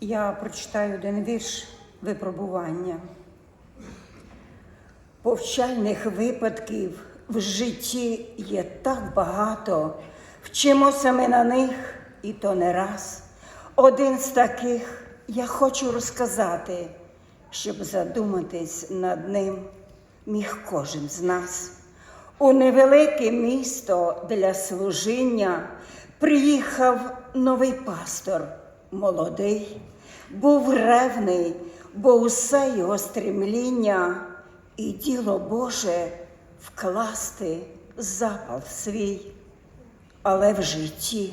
Я прочитаю один вірш випробування. Повчальних випадків в житті є так багато, вчимося ми на них, і то не раз. Один з таких я хочу розказати, щоб задуматись над ним міг кожен з нас. У невелике місто для служіння приїхав новий пастор, молодий, був ревний, бо усе його стремління і діло Боже вкласти запал свій. Але в житті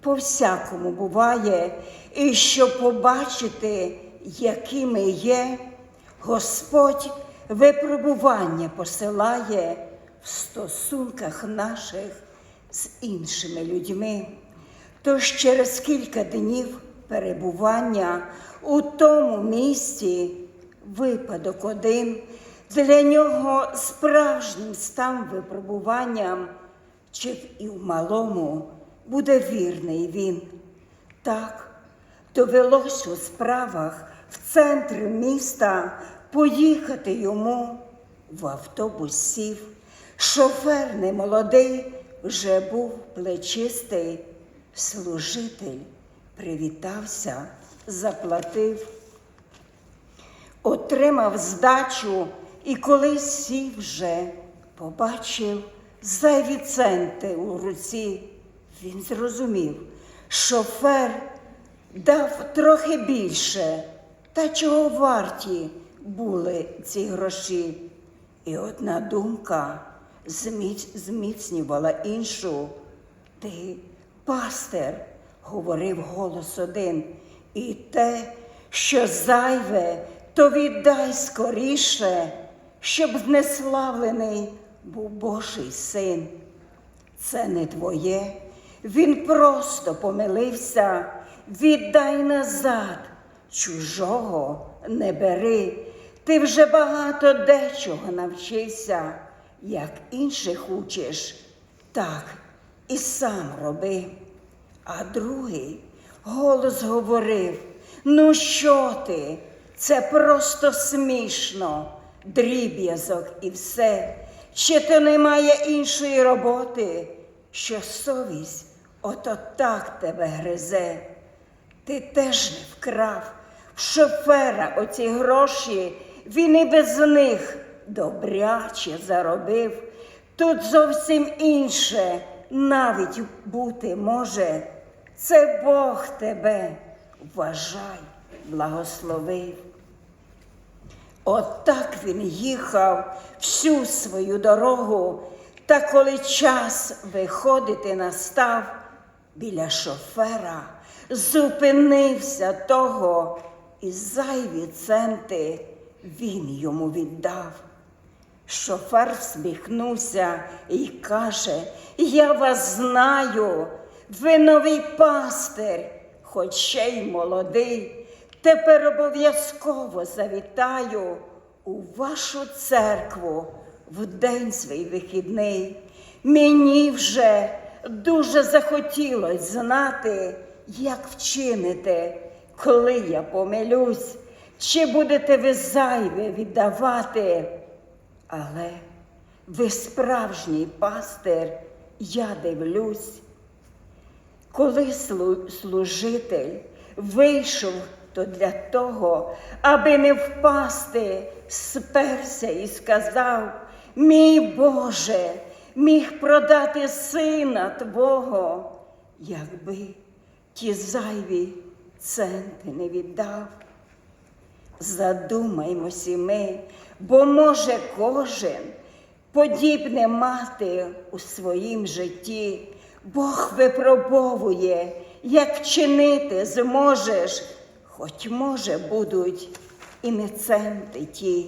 по-всякому буває, і щоб побачити, якими є, Господь випробування посилає в стосунках наших з іншими людьми. Тож через кілька днів перебування у тому місці випадок один для нього справжнім став випробуванням, чи і в малому буде вірний він. Так, довелось у справах в центр міста поїхати йому в автобус сів. Шофер немолодий вже був плечистий, служитель привітався, заплатив, отримав здачу і коли сів вже побачив зайві центи у руці, він зрозумів, шофер дав трохи більше, та чого варті були ці гроші. І одна думка зміцнювала іншу. Ти, пастир, говорив голос один, і те, що зайве, то віддай скоріше, щоб знеславлений був Божий син. Це не твоє, він просто помилився, віддай назад, чужого не бери. Ти вже багато дечого навчився, як інших учиш, так і сам роби. А другий голос говорив: Ну що ти? Це просто смішно, дріб'язок і все. Чи то немає іншої роботи, що совість ото так тебе гризе? Ти теж не вкрав в шофера оці гроші, він і без них добряче заробив. Тут зовсім інше навіть бути може. Це Бог тебе, вважай, благословив. Отак він їхав всю свою дорогу, та коли час виходити настав, біля шофера зупинився того, і зайві центи він йому віддав. Шофер всміхнувся і каже: Я вас знаю, ви новий пастир, хоч ще й молодий. Тепер обов'язково завітаю у вашу церкву в день свій вихідний. Мені вже дуже захотілось знати, як вчинити, коли я помилюсь, чи будете ви зайве віддавати. Але ви справжній пастир, я дивлюсь. Коли служитель вийшов, то для того, аби не впасти, сперся і сказав: Мій Боже, міг продати сина Твого, якби ті зайві центи не віддав. Задумаймося ми, бо може кожен подібне мати у своїм житті. Бог випробовує, як чинити зможеш, хоч, може, будуть і не центи ті.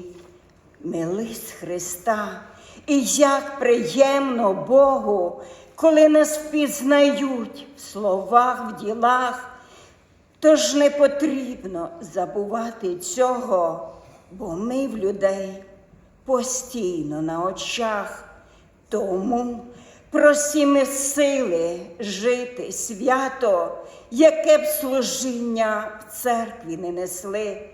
Мились Христа, і як приємно Богу, коли нас впізнають в словах, в ділах. Тож не потрібно забувати цього, бо ми в людей постійно на очах, тому просіми сили жити свято, яке б служіння в церкві не несли,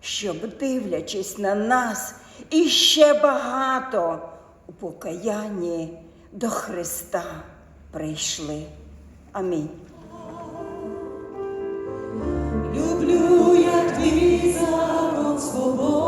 щоб, дивлячись на нас, іще багато у покаянні до Христа прийшли. Амінь. свого.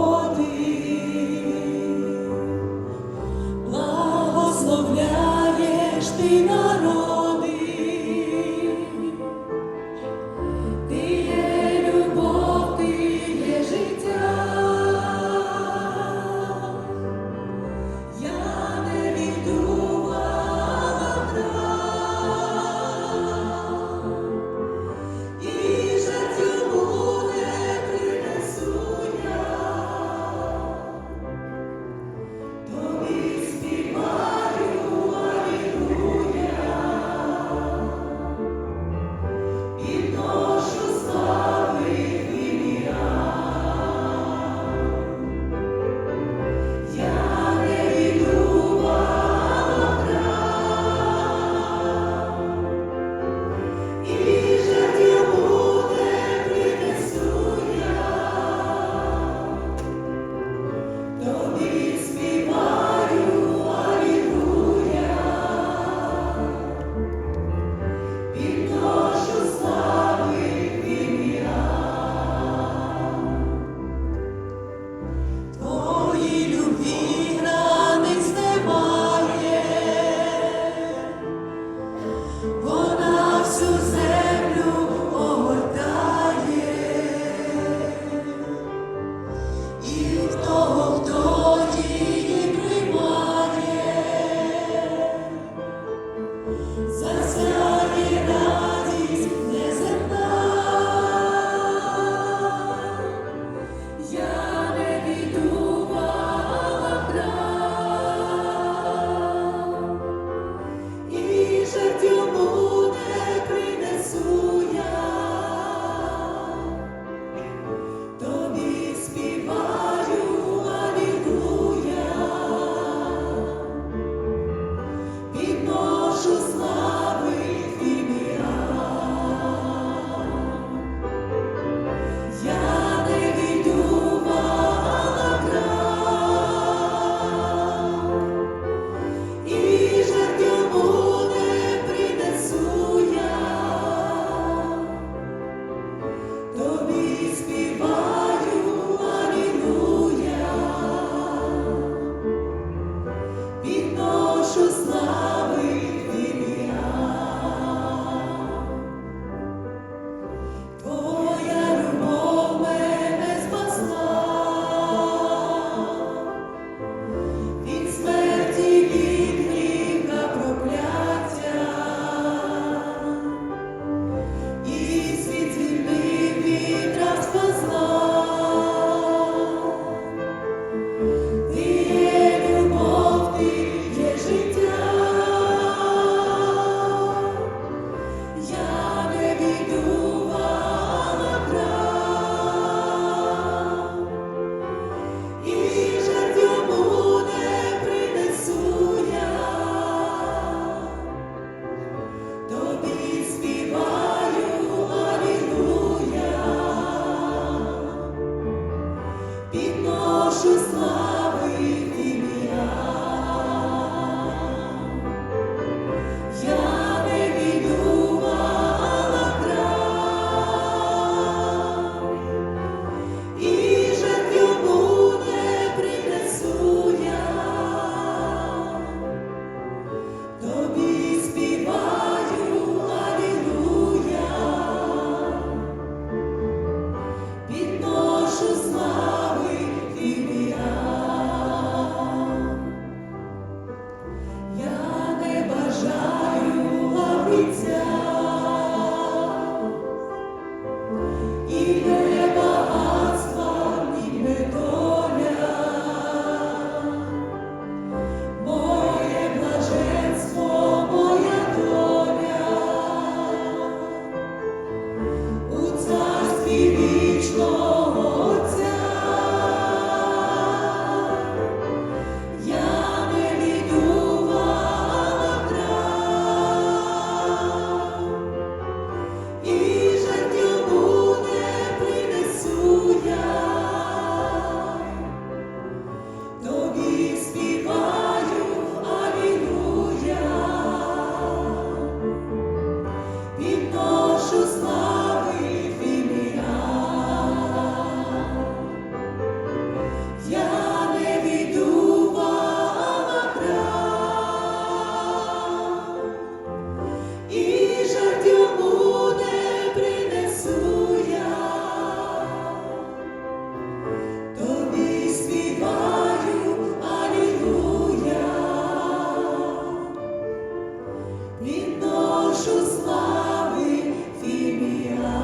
відношу слави ім'я.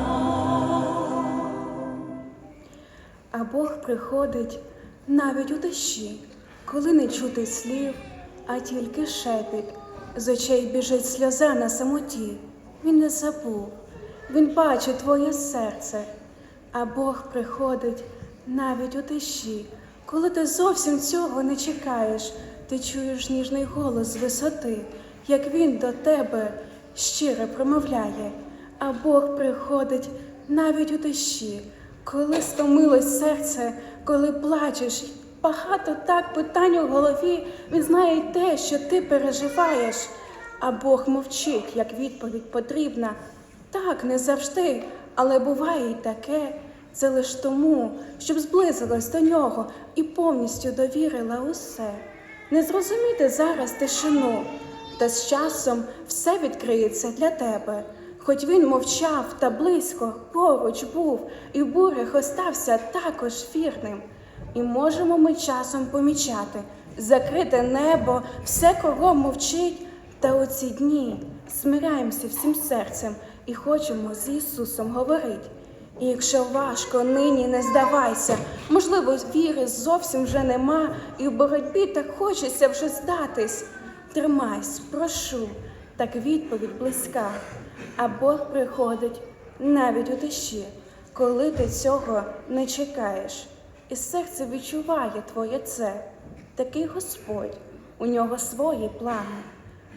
А Бог приходить навіть у дощі, коли не чути слів, а тільки шепіт. З очей біжить сльоза на самоті, він не забув, він бачить твоє серце, а Бог приходить навіть у тиші, коли ти зовсім цього не чекаєш, ти чуєш ніжний голос з висоти як він до тебе щиро промовляє, а Бог приходить навіть у тиші, коли стомилось серце, коли плачеш. Багато так питань у голові, він знає те, що ти переживаєш, а Бог мовчить, як відповідь потрібна. Так, не завжди, але буває й таке. Це лиш тому, щоб зблизилась до нього і повністю довірила усе. Не зрозуміти зараз тишину, та з часом все відкриється для тебе. Хоч він мовчав та близько поруч був, і в бурях остався також вірним. І можемо ми часом помічати закрите небо, все кругом мовчить, та у ці дні смиряємося всім серцем і хочемо з Ісусом говорить. І якщо важко нині не здавайся, можливо, віри зовсім вже нема, і в боротьбі так хочеться вже здатись. Тримайсь, прошу, так відповідь близька, а Бог приходить навіть у тиші, коли ти цього не чекаєш, і серце відчуває твоє це, такий Господь, у нього свої плани,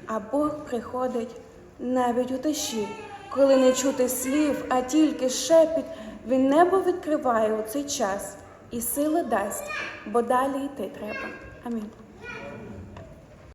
а Бог приходить навіть у тиші, коли не чути слів, а тільки шепіт, він небо відкриває у цей час і сили дасть, бо далі йти треба. Амінь.